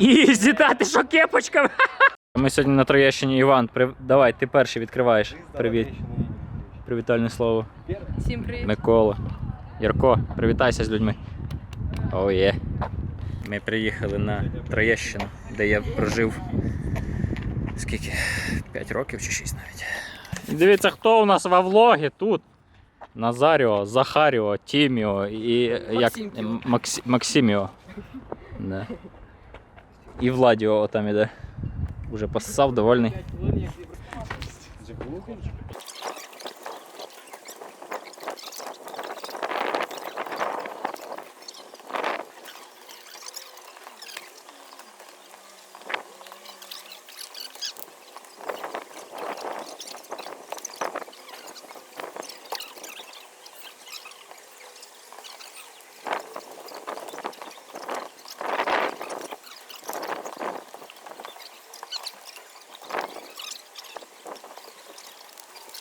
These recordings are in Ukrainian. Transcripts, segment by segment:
Ізі, та ти що кепочка? Ми сьогодні на Троєщині, Іван. При... Давай, ти перший відкриваєш. Привіт. Привітальне слово. Всім привіт. Микола. Ярко, привітайся з людьми. О, є. Ми приїхали на Троєщину, де я прожив скільки? 5 років чи 6 навіть. Дивіться, хто у нас во влогі тут. Назаріо, Захаріо, Тіміо і як Максиміо. Да. І Владіо там іде. Уже поссав, довольний.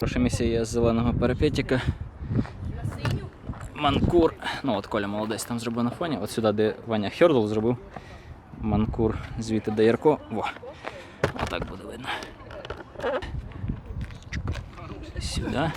Перша місія з зеленого перепетіка. Манкур. Ну от Коля молодець там зробив на фоні. От сюди, де Ваня Хьордл зробив. Манкур звідти де Ярко. Во. Отак буде видно. Сюди.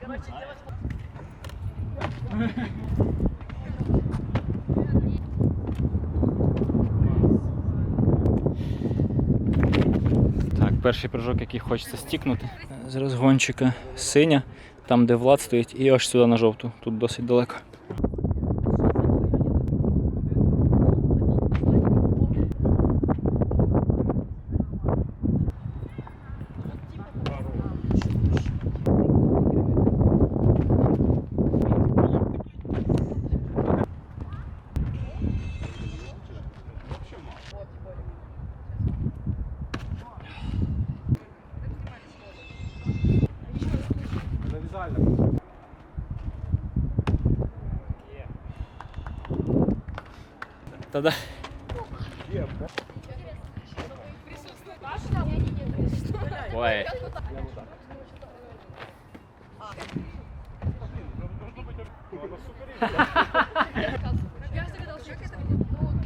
Короче, делать Так, перший прыжок, який хочеться стікнути. З розгончика синя, там де Влад стоїть, і аж сюди на жовту. Тут досить далеко. Та-да. Ой.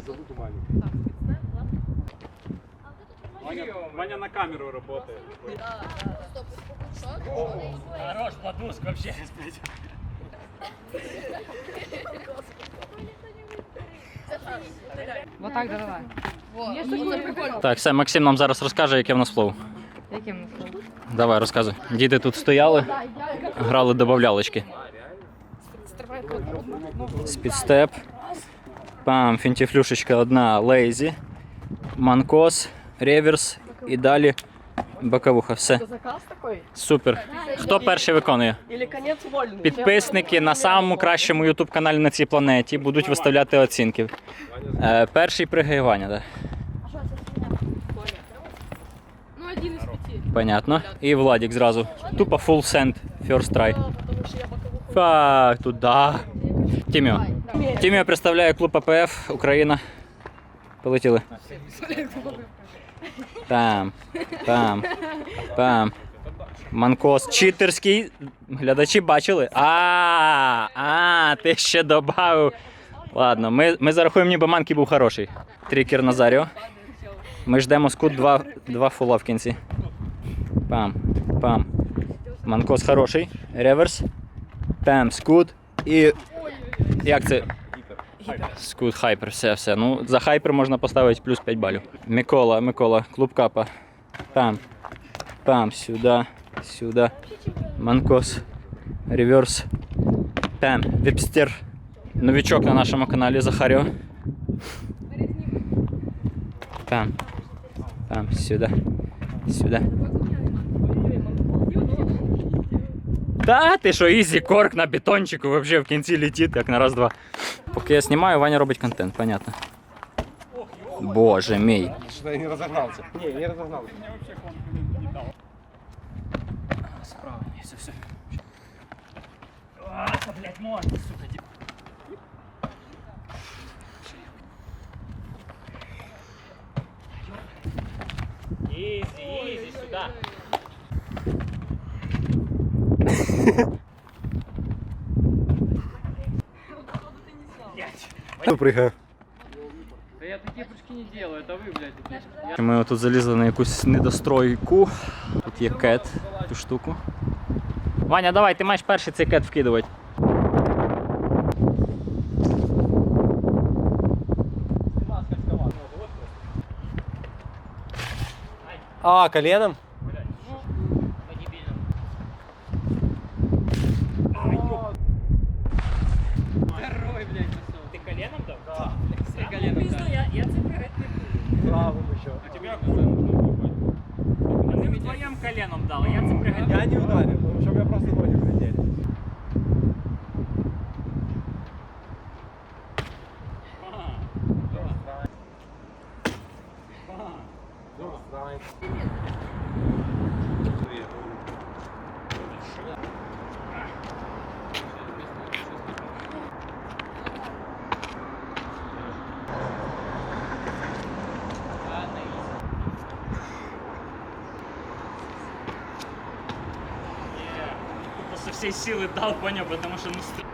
Зовут. Ваня, Ваня на камеру работает. Хорош, подушка вообще. Вот так, давай. Так, все, Максим нам зараз розкаже, яке в нас флоу. Яким словом? Давай, розказуй. Діти тут стояли, грали добавлялочки. Спідстеп. Пам, фінтіфлюшечка одна лейзі, манкос, реверс і далі боковуха. Все. Супер. Хто перший виконує? Підписники на самому кращому YouTube каналі на цій планеті будуть виставляти оцінки. Е, перший пригає Ваня, так. Ну, один из пяти. Понятно. І Владик зразу. Тупо full send, first try. Так, туди. Тіміо. Тіміо представляє клуб АПФ Україна. Полетіли. Пам, пам, пам. Манкос читерський. Глядачі бачили. А, а, ти ще додав. Ладно, ми, ми зарахуємо, ніби манкі був хороший. Трікер Назаріо. Ми ждемо скут 2, 2 фула в кінці. Пам, пам. Манкос хороший. Реверс. Пем, скут. І. Як це? Скут хайпер, все, все. Ну, за хайпер можна поставити плюс 5 балів. Микола, Микола, клуб капа. Пам. Пам, сюди, сюди. Манкос. Реверс. Пем. Віпстер. Новічок на нашому каналі Захаріо. Пам. Пам, сюди. Сюди. Та ти що, ізі, корк на бетончику, взагалі в кінці летить, як на раз-два. Поки я знімаю, Ваня робить контент, понятно. Боже мій. Что я не разогнался. Не, не разогнался. Справа, все, все. А, блядь, можно, сука, ді- Ізі, ізі, сюди. Прыгаю. Да я такие прыжки не делаю, это вы, блядь, такие. Ми тут залізли на якусь недостройку. Тут є кет, ту штуку. Ваня, давай, ти маєш перший цей кет вкидувати. А, коленом? Дал по нему, потому что ну стр-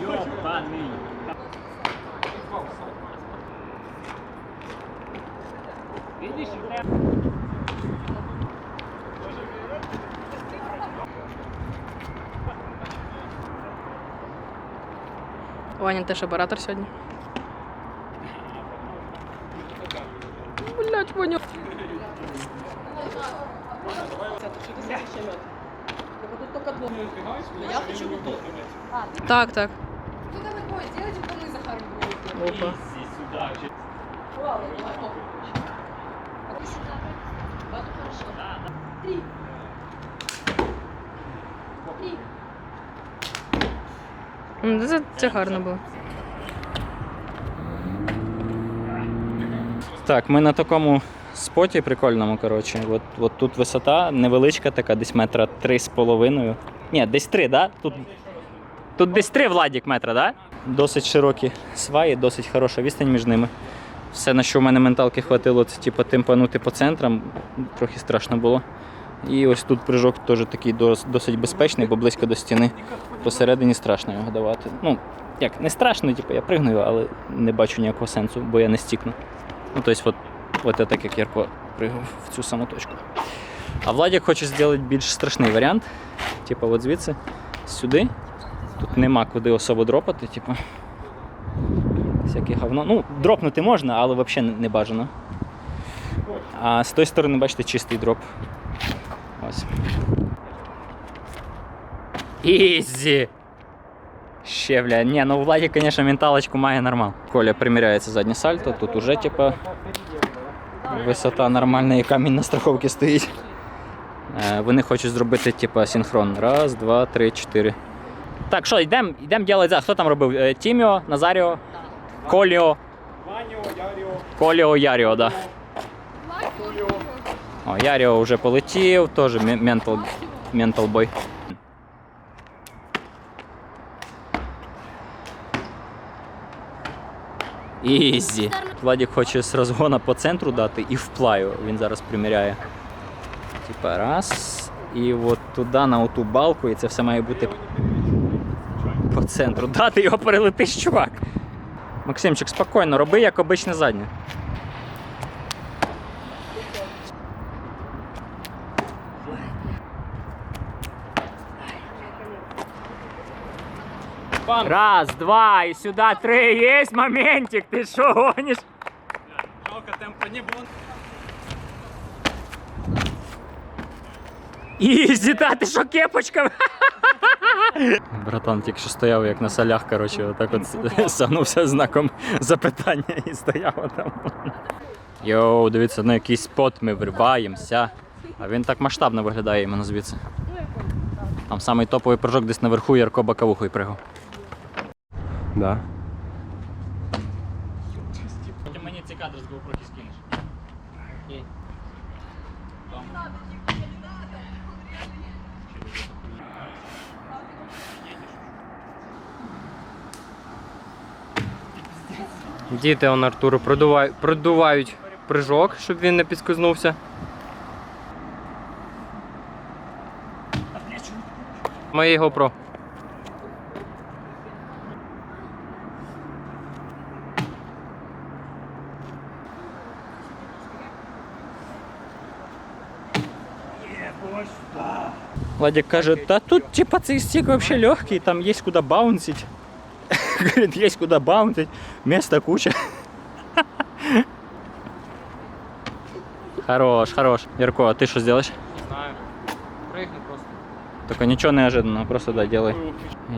Ёбаный. Видишь, Ваня теж оператор сьогодні. Блять, Ваня. Так, так. Кто там такое? Делайте, потом мы Захару будем. Опа. Три. Це, це гарно було. Так, ми на такому споті прикольному, коротше. От, от тут висота невеличка, така, десь метра три з половиною. Ні, десь три, да? Тут, тут десь три Владік метра, да? Досить широкі сваї, досить хороша відстань між ними. Все, на що в мене менталки хватило, це типу, тимпанути по центрам, трохи страшно було. І ось тут прыжок теж такий досить безпечний, бо близько до стіни. Посередині страшно його давати. Ну, як, не страшно, типу, я пригну, але не бачу ніякого сенсу, бо я не стікну. Ну, то есть вот это как Ярко прыгав в цю саму точку. А Владик хоче зробити більш страшний варіант. Типа от звідси сюди. Тут нема куди особо дропати, типу. Всяке говно. Ну, дропнути можна, але взагалі не бажано. А з тої сторони, бачите, чистий дроп. Ось. Ізі! Ще, бля. Ні, ну Владик, звісно, менталочку має нормал. Коля приміряється заднє сальто, тут уже, типа, висота нормальна, і камінь на страховці стоїть. Е, Вони хочуть зробити, типа, синхрон. Раз, два, три, чотири. Так, що, йдемо йдем робити. Хто там робив? Е, Тіміо, Назаріо, Коліо, Коліо, Яріо, да. О, Яріо вже полетів, теж ментал, ментал бой. Ізі. Владік хоче з розгона по центру дати і в плаю. Він зараз приміряє. Типа раз. І от туди на оту балку, і це все має бути по центру. Дати його перелетиш, чувак. Максимчик, спокійно, роби, як обичне заднє. Раз, два, і сюди три. Є моментик, ти що гониш? Не було. Ізі, та що кепочка? Братан тільки що стояв як на солях, коротше, отак от сагнувся знаком запитання і стояв там. Йоу, дивіться, на якийсь спот ми вриваємося. А він так масштабно виглядає іменно звідси. Там самий топовий прыжок десь наверху Ярко Бакавухою пригав. Да. Діти он Артуру продувають, продувають прыжок, щоб він не підскознувся. Моє GoPro. Владик каже, та тут типа цей стік вообще легкий, там есть куда баунсить. Говорит, есть куда баунсить, места куча. Хорош, хорош. Ярко, а ты что сделаешь? Не знаю. Прыгну просто. Только ничего неожиданного, просто да, делай.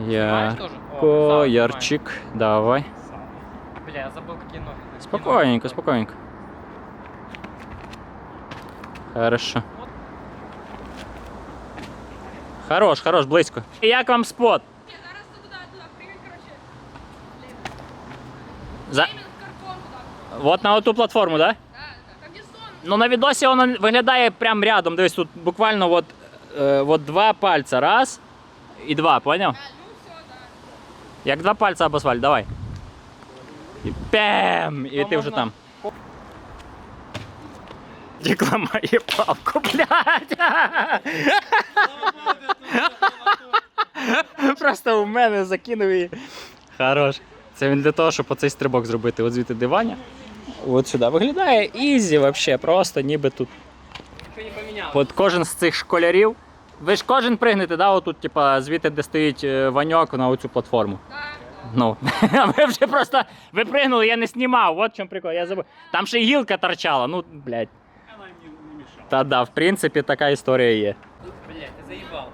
Ярко, Ярчик, давай. Бля, я забыл, какие ноги. Спокойненько, спокойненько. Хорошо. Хорош, хорош, близько. Як вам спот? За... Вот на оту платформу, да? Да. Ну на відосі воно виглядає прям рядом. Дивись, тут буквально от, е, от два пальця. Раз і два, поняв? А, ну. Як два пальця об асфальт, давай. І пем! І ти вже там. Дік ламає палку, блядь! Просто у мене закинув її. Хорош. Це він для того, щоб оцей стрибок зробити. От звідти дивання. От сюди. Виглядає ізі вообще, просто ніби тут. От кожен з цих школярів. Ви ж кожен пригнете, да, отут, типа, звідти, де стоїть е, ваньок на оцю платформу. Ну, а ви вже просто ви пригнули, я не знімав. От в чому прикол. Я забув. Там ще й гілка торчала. Ну, блядь. Та да, в принципі, така історія є. Бля, ты заебал.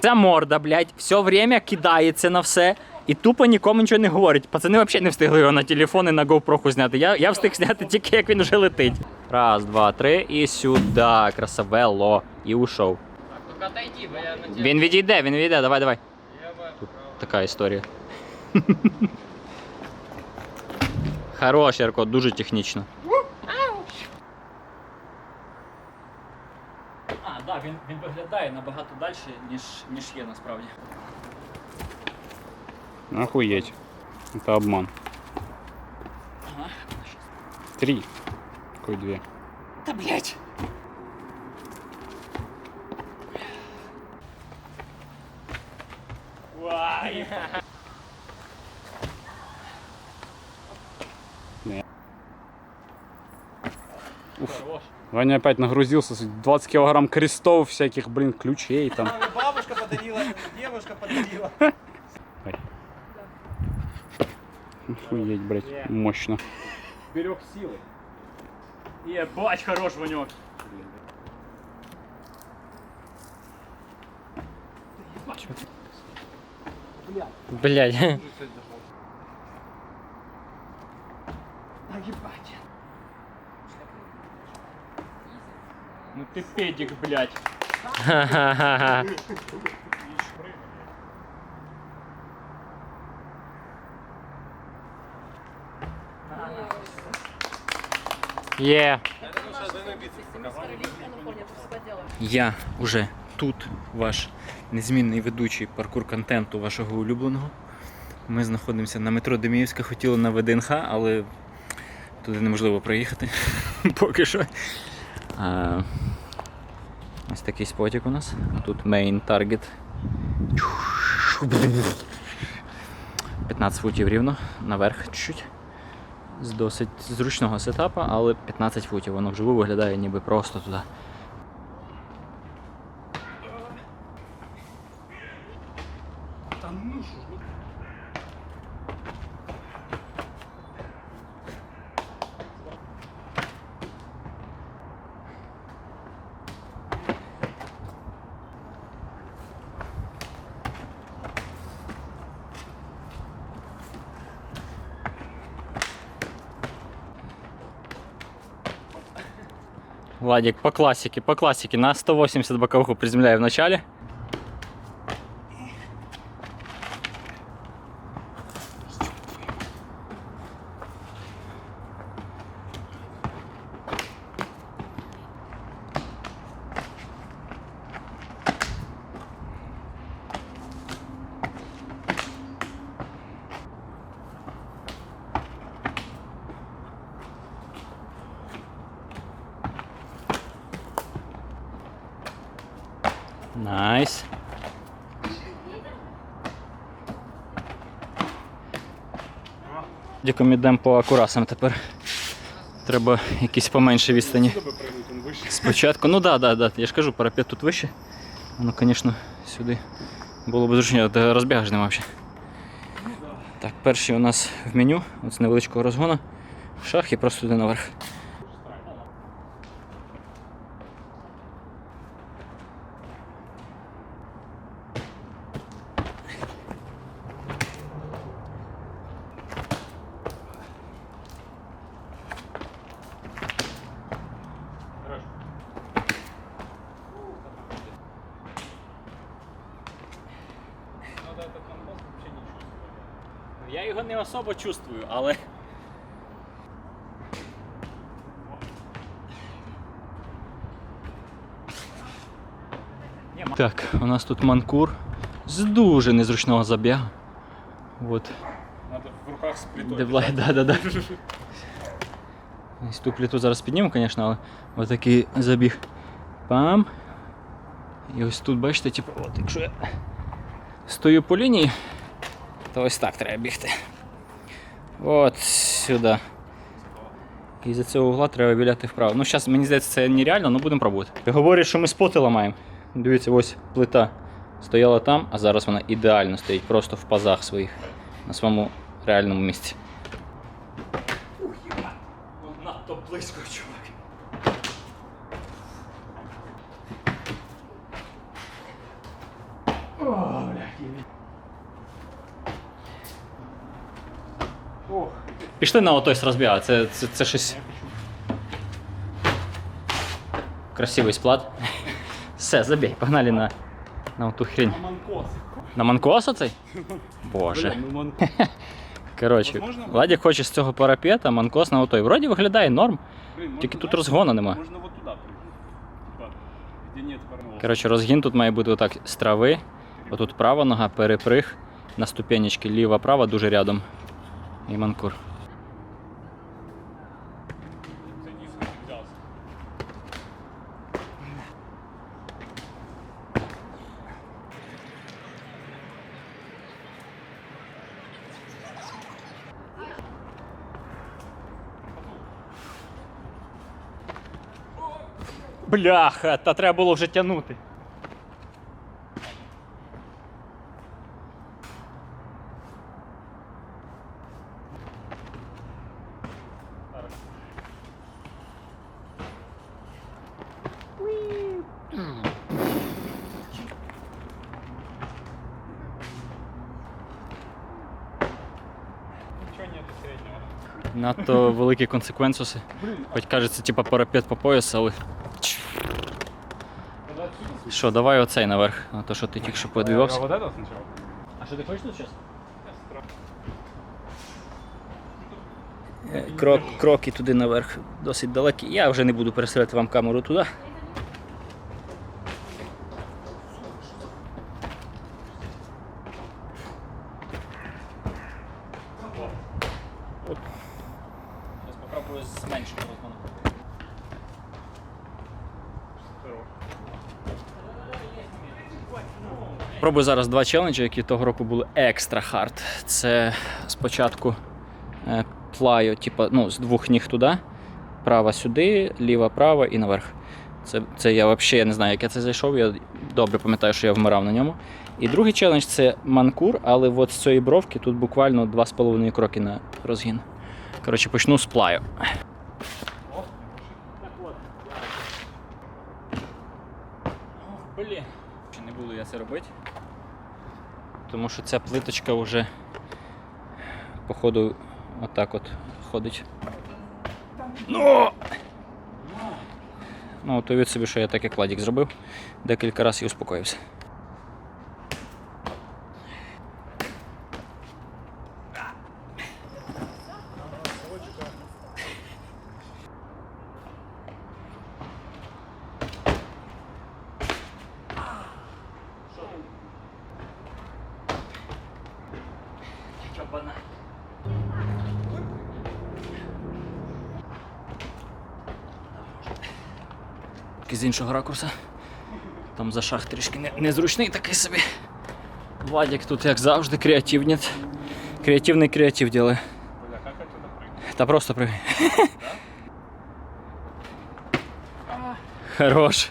Ця морда, блядь, все время кидається на все. І тупо нікому нічого не говорить. Пацани взагалі не встигли його на телефон і на GoPro зняти. Я, я встиг зняти тільки як він вже летить. Раз, два, три і сюди. Красавело. І ушов. Так, отойди, бо я на. Він відійде, він відійде, давай, давай. Бы... Така історія. Хорош, Ярко, дуже технічно. А, так, він, він виглядає набагато далі, ніж, ніж є насправді. Охуеть. Это обман. Ага. Три. Какой две? Та блять. Хорош. Ваня опять нагрузился. 20 килограмм крестов всяких, блин, ключей там. Охуеть, блядь, мощно. Берег силы. Ебать, хорош ванек. Блядь. Ну ты педик, блядь. Ха-ха-ха. Є. Я уже тут, ваш незмінний ведучий паркур контенту вашого улюбленого. Ми знаходимося на метро Деміївська, хотіли на ВДНХ, але туди неможливо проїхати поки що. А, ось такий спотик у нас. Тут main target. 15 футів рівно, наверх чуть-чуть. З досить зручного сетапа, але 15 футів. Воно вживу виглядає ніби просто туди. Владик по классике, по классике. На 180 боковуху приземляю в начале. Дякую, йдемо по акурасам тепер. Треба якісь поменше відстані. Спочатку, ну так, да, да, да. я ж кажу, парапет тут вище. Воно, звісно, сюди було б зручніше, де розбігаєш нема взагалі. Так, перший у нас в меню, от з невеличкого розгону. Шах і просто туди наверх. Я його не особо чувствую, але. Так, у нас тут манкур з дуже незручного забігу. От. Надо в руках плитою. Да, да, да. Ту плиту зараз підніму, звісно, але ось такий забіг. Пам. І ось тут, бачите, типу, от якщо я стою по лінії, то ось так треба бігти. От сюди. І за цього угла треба віляти вправо. Ну, зараз, мені здається, це нереально, але будемо пробувати. Говорять, що ми споти ламаємо. Дивіться, ось плита стояла там, а зараз вона ідеально стоїть, просто в пазах своїх, на своєму реальному місці. Надто близько, чувак. Пішли на отось розбіга, це, це, це щось. Красивий сплат. Все, забій, погнали на, на ту хрень. Манкос. На манкос оцей? Боже. Ну. Коротше? Владик хоче з цього парапета, манкос на отой. Вроді виглядає норм, тільки тут розгону нема. Коротше, розгін тут має бути отак з трави. Отут права нога, переприг на ступенечки, ліва, права дуже рядом. І манкур. Бляха, та треба було вже тягнути. Надто великі консеквенсуси. Хоч кажеться, типа парапет по пояс, але. Що, давай оцей наверх, а то що ти тільки що подвівався. сначала? А що ти хочеш тут зараз? Крок, кроки туди наверх досить далекі. Я вже не буду переставляти вам камеру туди. Пробую зараз два челенджі, які того року були екстра хард. Це спочатку е, плаю, типу, ну, з двох ніг туди, права сюди, ліва, права і наверх. Це, це я взагалі не знаю, як я це зайшов. Я добре пам'ятаю, що я вмирав на ньому. І другий челендж це манкур, але от з цієї бровки тут буквально 2,5 кроки на розгін. Коротше, почну з плаю. Блін. Чи не буду я це робити? Тому що ця плиточка вже походу отак от ходить. Ну! Ну, то від собі, що я так як Владік зробив, декілька разів і успокоївся. З іншого ракурса. Там за шах трішки не- незручний такий собі. Вадик тут, як завжди, креативний. Креативний креатив ділає. Та просто прыгай. Хорош.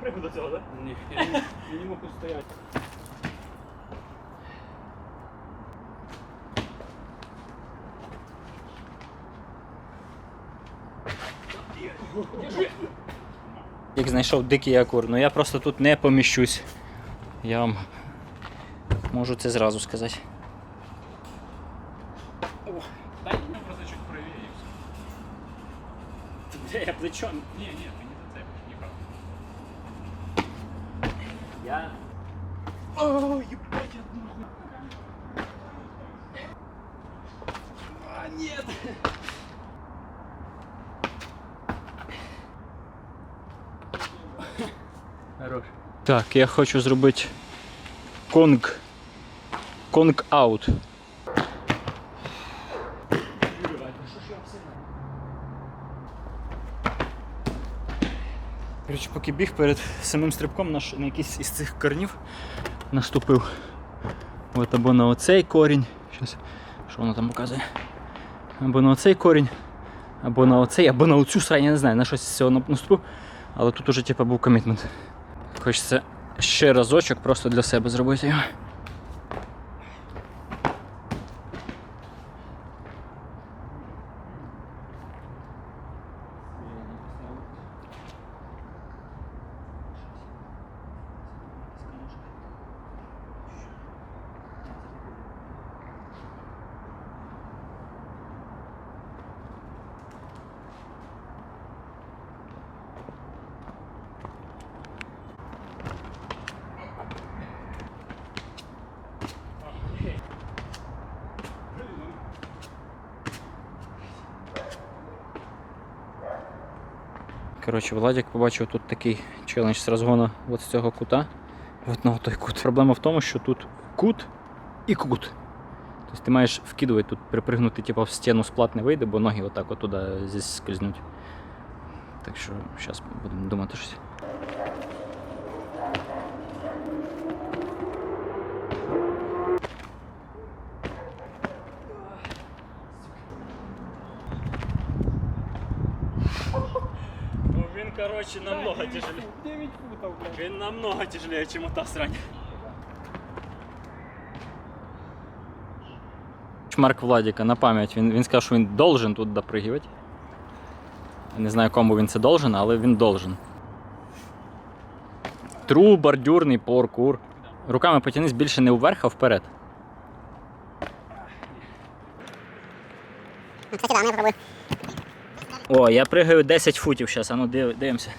Пригай до цього, так? Ні, я не, я не можу стояти. Як знайшов дикий акур, ну я просто тут не поміщусь. Я вам можу це зразу сказати. Дай мені просто чуть правее. Де я плечом? Ні, ні, ти не зацепиш, ніхто. Я. Хорош. Так, я хочу зробити конг. Конг аут. Коротше, поки біг перед самим стрибком на, на якийсь із цих корнів наступив. От або на оцей корінь. Щас, що воно там показує? Або на оцей корінь, або на оцей, або на оцю срань, я не знаю, на щось з цього наступив. Але тут уже типу, був комітмент. Хочеться ще разочок просто для себе зробити його. Коротше, Владик побачив тут такий челендж з розгону от з цього кута. От на той кут. Проблема в тому, що тут кут і кут. Тобто ти маєш вкидувати тут, припригнути типу, в стіну сплат не вийде, бо ноги отак от туди здесь скользнуть. Так що зараз будемо думати щось. Короче, намного тяжелее. 9 футов, блядь. Він намного тяжелее, чем та срань. Марк Владіка на пам'ять. Він, він сказав, що він должен тут допригувати. Я не знаю, кому він це должен, але він должен. Тру бордюрний паркур. Руками потянись більше не вверх, а вперед. О, я пригаю 10 футів зараз, а ну дивимося.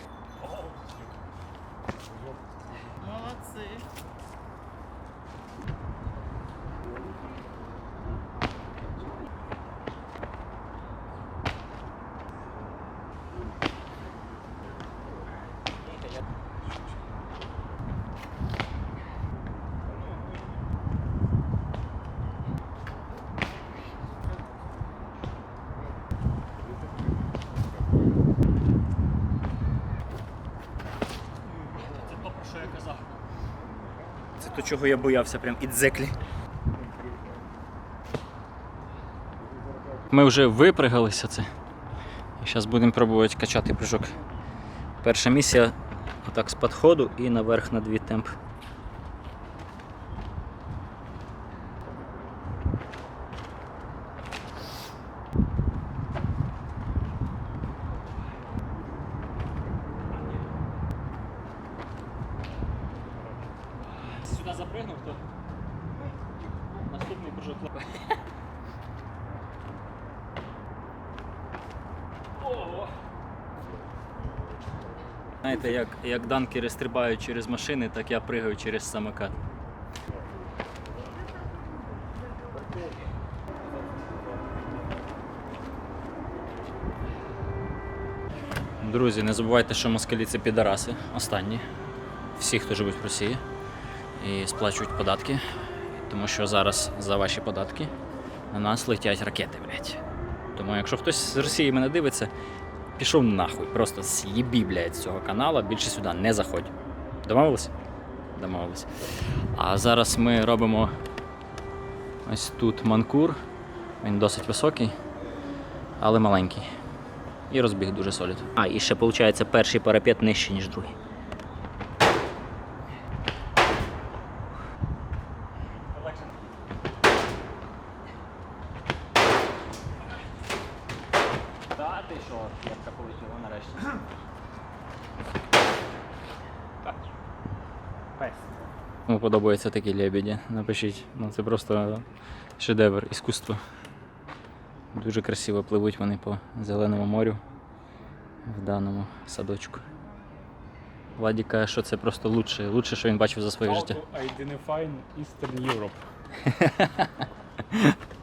То, чого я боявся, прям і дзеклі. Ми вже випригалися це. І зараз будемо пробувати качати прыжок. Перша місія отак з підходу і наверх на дві темп. Знаєте, як, як данкери стрибають через машини, так я пригаю через самокат. Друзі, не забувайте, що москалі це підараси. Останні. Всі, хто живуть в Росії і сплачують податки. Тому що зараз за ваші податки на нас летять ракети, блядь. Тому якщо хтось з Росії мене дивиться, пішов нахуй. Просто з'їбі, блядь, з цього каналу, більше сюди не заходь. Домовились? Домовились. А зараз ми робимо ось тут манкур. Він досить високий, але маленький. І розбіг дуже солід. А, і ще виходить перший парапет нижче, ніж другий. Та ти що, як полетіло нарешті. Кому подобаються такі лебеді, напишіть. Ну це просто шедевр, іскусство. Дуже красиво пливуть вони по зеленому морю в даному садочку. Владі каже, що це просто лучше, лучше, що він бачив за своє життя. Identify Eastern Europe.